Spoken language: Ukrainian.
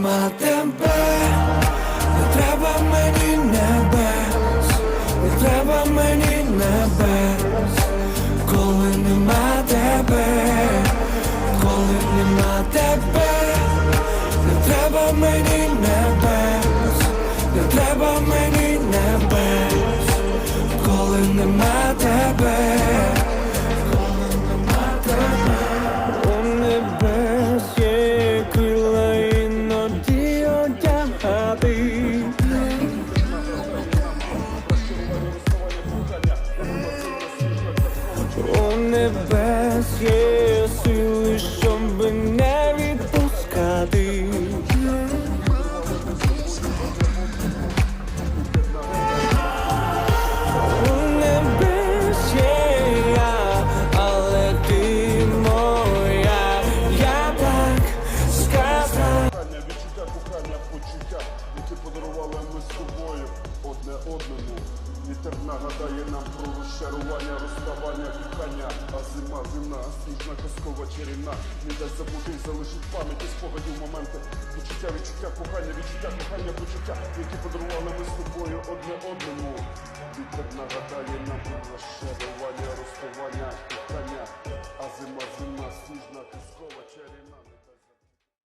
нема тебе, не треба мені небес, не треба мені небес, коли нема тебе, коли нема тебе, не треба мені небес є сили, щоб не відпускати. Відчуття кохання, почуття, які подарували ми з тобою одне одному. Вітер нагадає нам про розчарування, розставання, кохання, а зима, зима, сніжна казкова чарівна. Не дай забути, залишить пам'яті спогадів моменти. Відчуття, відчуття кохання, відчуття кохання, почуття, які подарували ми з тобою одне одному. Вітер нагадає нам про розчарування, розставання,